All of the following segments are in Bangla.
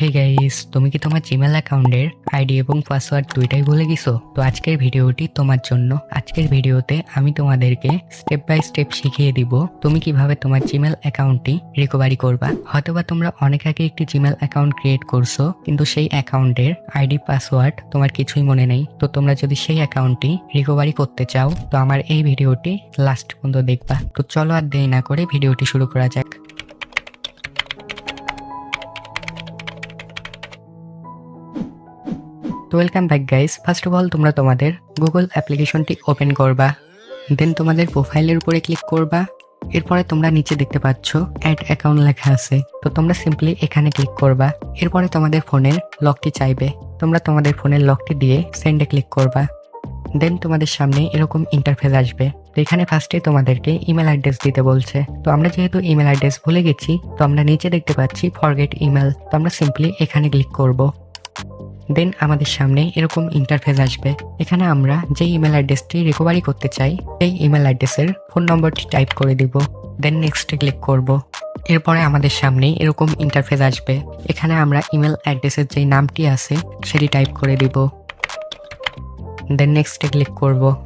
হে গাইস তুমি কি তোমার জিমেল অ্যাকাউন্টের আইডি এবং পাসওয়ার্ড দুইটাই ভুলে গেছো? তো আজকের ভিডিওটি তোমার জন্য। আজকের ভিডিওতে আমি তোমাদেরকে স্টেপ বাই স্টেপ শিখিয়ে দিব তুমি কীভাবে তোমার জিমেল অ্যাকাউন্টটি রিকভারি করবা। হয়তোবা তোমরা অনেক আগে একটি জিমেল অ্যাকাউন্ট ক্রিয়েট করছ, কিন্তু সেই অ্যাকাউন্টের আইডি, পাসওয়ার্ড তোমার কিছুই মনে নেই। তো তোমরা যদি সেই অ্যাকাউন্টটি রিকভারি করতে চাও, তো আমার এই ভিডিওটি লাস্ট পর্যন্ত দেখবা। তো চলো আর দেরি না করে ভিডিওটি শুরু করা যাক। Welcome back guys first of all তোমরা তোমাদের গুগল অ্যাপ্লিকেশনটি ওপেন করবা দেন তোমাদের প্রোফাইলের উপরে ক্লিক করবা। এরপরে তোমরা নিচে দেখতে পাচ্ছ অ্যাড অ্যাকাউন্ট লেখা আছে। তো তোমরা সিম্পলি এখানে ক্লিক করবা। এরপরে তোমাদের ফোনের লকটি চাইবে। তোমরা তোমাদের ফোনের লকটি দিয়ে সেন্ডে ক্লিক করবা। দেন তোমাদের সামনে এরকম ইন্টারফেস আসবে। তো এখানে ফার্স্টে তোমাদেরকে ইমেল অ্যাড্রেস দিতে বলছে। তো আমরা যেহেতু ইমেল অ্যাড্রেস ভুলে গেছি, তো আমরা নিচে দেখতে পাচ্ছি ফরগেট ইমেল তো আমরা সিম্পলি এখানে ক্লিক করব। দেন আমাদের সামনে এরকম ইন্টারফেস আসবে। এখানে আমরা যে ইমেল অ্যাড্রেসটি রিকভারি করতে চাই, সেই ইমেল অ্যাড্রেসের ফোন নম্বরটি টাইপ করে দিব। দেন নেক্সটে ক্লিক করব। এরপরে আমাদের সামনে এরকম ইন্টারফেস আসবে। এখানে আমরা ইমেল অ্যাড্রেসের যে নামটি আছে, সেটি টাইপ করে দিব। দেন নেক্সটে ক্লিক করব।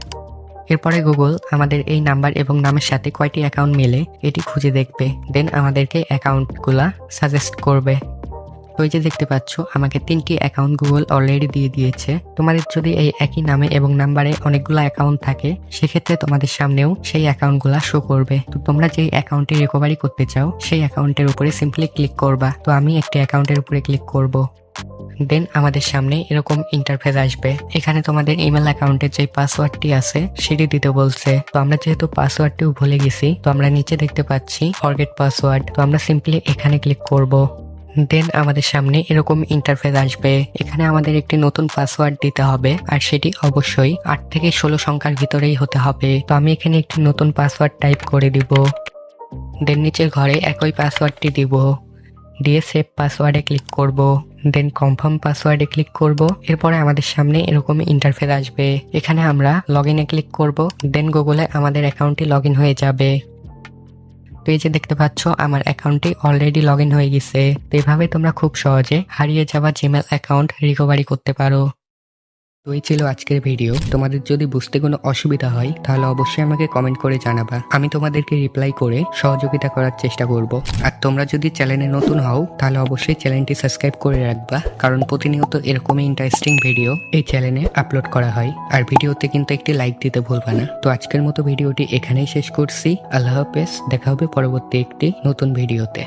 এরপরে গুগল আমাদের এই নাম্বার এবং নামের সাথে কয়টি অ্যাকাউন্ট মেলে, এটি খুঁজে দেখবে। দেন আমাদেরকে অ্যাকাউন্টগুলা সাজেস্ট করবে। তো এই যে দেখতে পাচ্ছ, আমাকে তিনটি অ্যাকাউন্ট গুগল অলরেডি দিয়ে দিয়েছে। তোমাদের যদি এই একই নামে এবং নাম্বারে অনেকগুলো অ্যাকাউন্ট থাকে, সেক্ষেত্রে তোমাদের সামনেও সেই অ্যাকাউন্টগুলা শো করবে। তো তোমরা যে অ্যাকাউন্টে রিকভারি করতে চাও, সেই অ্যাকাউন্টের উপরে সিম্পলি ক্লিক করবা। তো আমি একটি অ্যাকাউন্টের উপরে ক্লিক করব। দেন আমাদের সামনে এরকম ইন্টারফেস আসবে। এখানে তোমাদের ইমেল অ্যাকাউন্টের যে পাসওয়ার্ডটি আছে, সেটি দিতে বলছে। তো আমরা যেহেতু পাসওয়ার্ডটিও ভুলে গেছি, তো আমরা নিচে দেখতে পাচ্ছি ফরগেট পাসওয়ার্ড তো আমরা সিম্পলি এখানে ক্লিক করব। দেন আমাদের সামনে এরকম ইন্টারফেস আসবে। এখানে আমাদের একটি নতুন পাসওয়ার্ড দিতে হবে, আর সেটি অবশ্যই আট থেকে ষোলো সংখ্যার ভিতরেই হতে হবে। তো আমি এখানে একটি নতুন পাসওয়ার্ড টাইপ করে দিব। দেন নিচের ঘরে একই পাসওয়ার্ডটি দিব। দিয়ে সেভ পাসওয়ার্ডে ক্লিক করব। দেন কনফার্ম পাসওয়ার্ডে ক্লিক করব। এরপরে আমাদের সামনে এরকম ইন্টারফেস আসবে। এখানে আমরা লগ ইনে ক্লিক করব। দেন গুগলে আমাদের অ্যাকাউন্টটি লগ হয়ে যাবে। যে দেখতে পাচ্ছ আমার অ্যাকাউন্টটি অলরেডি লগ হয়ে গেছে। এভাবে তোমরা খুব সহজে হারিয়ে যাওয়া জিমেল অ্যাকাউন্ট রিকভারি করতে পারো। তো এই ছিল আজকের ভিডিও। তোমাদের যদি বুঝতে কোনো অসুবিধা হয়, তাহলে অবশ্যই আমাকে কমেন্ট করে জানাবা। আমি তোমাদেরকে রিপ্লাই করে সহযোগিতা করার চেষ্টা করব। আর তোমরা যদি চ্যানেলে নতুন হও, তাহলে অবশ্যই চ্যানেলটি সাবস্ক্রাইব করে রাখবা। কারণ প্রতিনিয়ত এরকমই ইন্টারেস্টিং ভিডিও এই চ্যানেলে আপলোড করা হয়। আর ভিডিওতে কিন্তু একটি লাইক দিতে ভুলবা না। তো আজকের মতো ভিডিওটি এখানেই শেষ করছি। আল্লাহ হাফেজ। দেখা হবে পরবর্তী একটি নতুন ভিডিওতে।